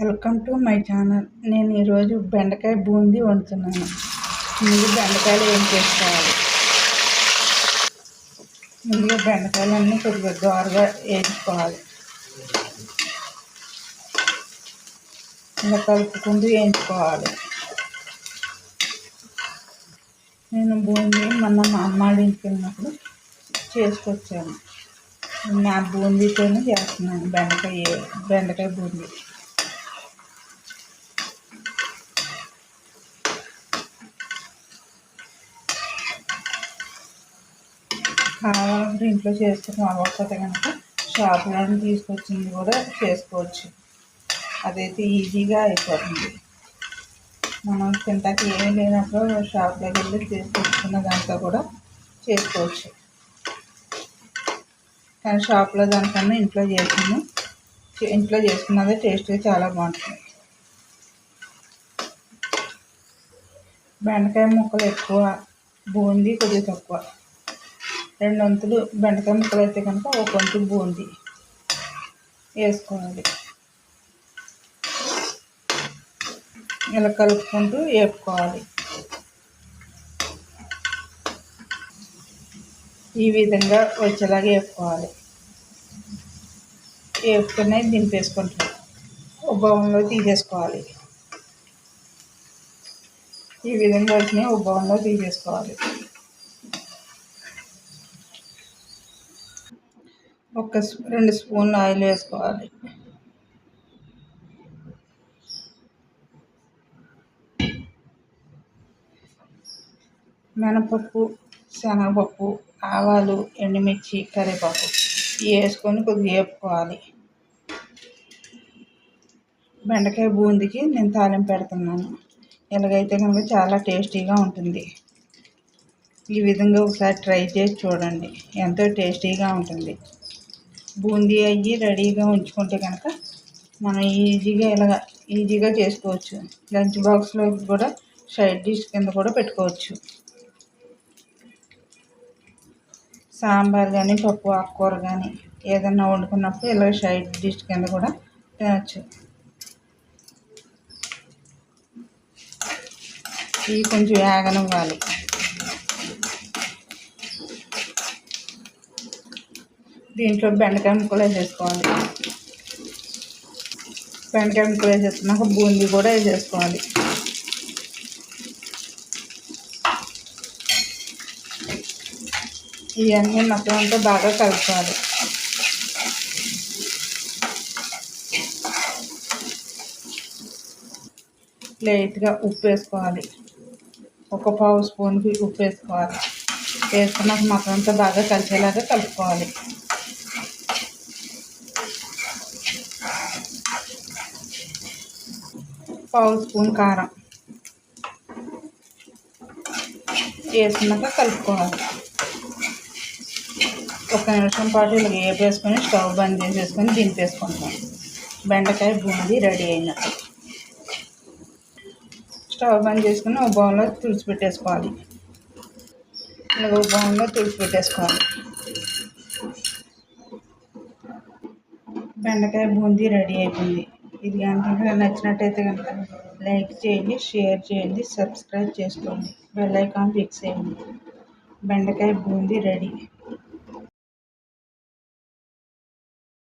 Welcome to my channel. నేను ఈరోజు బెండకాయ బూందీ వండుతున్నాను. ముందు బెండకాయలు ఏం చేసుకోవాలి? ముందుగా బెండకాయలన్నీ కొద్దిగా దోరగా వేయించుకోవాలి. ఇలా కలుపుకుంటూ వేయించుకోవాలి. నేను బూందీ మొన్న మా అమ్మాడి ఇంటికి వెళ్ళినప్పుడు చేసుకొచ్చాను. నా బూందీతోనే చేస్తున్నాను బెండకాయ బెండకాయ బూందీ. కావాలంటే ఇంట్లో చేసుకుని అవ్వకపోతే కనుక షాప్లో తీసుకొచ్చింది కూడా చేసుకోవచ్చు. అదైతే ఈజీగా అయిపోతుంది. మనం తింటాకి ఏమీ లేనప్పుడు షాప్లోకి వెళ్ళి తీసుకొచ్చుకున్న దాంతో కూడా చేసుకోవచ్చు. కానీ షాప్లో దానికన్నా ఇంట్లో చేసుకుని ఇంట్లో చేసుకున్నదే టేస్ట్గా చాలా బాగుంటుంది. బెండకాయ ముక్కలు ఎక్కువ బూందీ కొద్దిగా తక్కువ. రెండు వంతులు బెండకాయ ముక్కలు అయితే కనుక ఒక వంతు బూంది వేసుకోవాలి. ఇలా కలుపుకుంటూ వేపుకోవాలి. ఈ విధంగా వచ్చేలాగా వేపుకోవాలి. వేపుకునే దింపేసుకుంటాం. ఒక బౌన్లో తీసేసుకోవాలి. ఈ విధంగా వచ్చినాయి ఒక బౌన్లో తీసేసుకోవాలి. ఒక రెండు స్పూన్లు ఆయిల్ వేసుకోవాలి. మినపప్పు శనగపప్పు ఆవాలు ఎండుమిర్చి కరివేపాకు ఇవి వేసుకొని కొద్దిగా వేపుకోవాలి. బెండకాయ బూందికి నేను తాలింపు పెడుతున్నాను. ఎలాగైతే కనుక చాలా టేస్టీగా ఉంటుంది. ఈ విధంగా ఒకసారి ట్రై చేసి చూడండి. ఎంతో టేస్టీగా ఉంటుంది. బూందీ అయ్యి రెడీగా ఉంచుకుంటే కనుక మనం ఈజీగా ఇలాగ ఈజీగా చేసుకోవచ్చు. లంచ్ బాక్స్లో కూడా సైడ్ డిష్ కింద కూడా పెట్టుకోవచ్చు. సాంబార్ కానీ పప్పు ఆకుకూర కానీ ఏదన్నా వండుకున్నప్పుడు ఇలా సైడ్ డిష్ కింద కూడా తినచ్చు. ఇవి కొంచెం వేగనివ్వాలి. దీంట్లో బెండకాయ ముక్కలు వేసేసుకోవాలి. బెండకాయ ముక్కలు వేసేసుకున్నాక బూందీ కూడా వేసేసుకోవాలి. ఇవన్నీ మొత్తం అంతా బాగా కలుపుకోవాలి. లైట్గా ఉప్పు వేసుకోవాలి. ఒక పావు స్పూన్కి ఉప్పు వేసుకోవాలి. వేసుకున్నాక మొత్తం అంతా బాగా కలిసేలాగా కలుపుకోవాలి. పావు స్పూన్ కారం. వేసుకున్నాక కలుపుకోవాలి. ఒక నిమిషం పాటు ఇలా వేపేసుకొని స్టవ్ బంద్ చేసేసుకొని దింపేసుకుంటాం. బెండకాయ బూందీ రెడీ అయినట్టు. స్టవ్ బంద్ చేసుకుని ఒక బౌన్లో తుడిచిపెట్టేసుకోవాలి. ఇలా ఒక బౌన్లో తుడిచిపెట్టేసుకోవాలి. బెండకాయ బూందీ రెడీ అయిపోయింది. ఇది కనుక నచ్చినట్టయితే కనుక లైక్ చేయండి షేర్ చేయండి సబ్స్క్రైబ్ చేసుకోండి. బెల్ ఐకాన్ ఫిక్స్ చేయండి. బెండకాయ బూందీ రెడీ.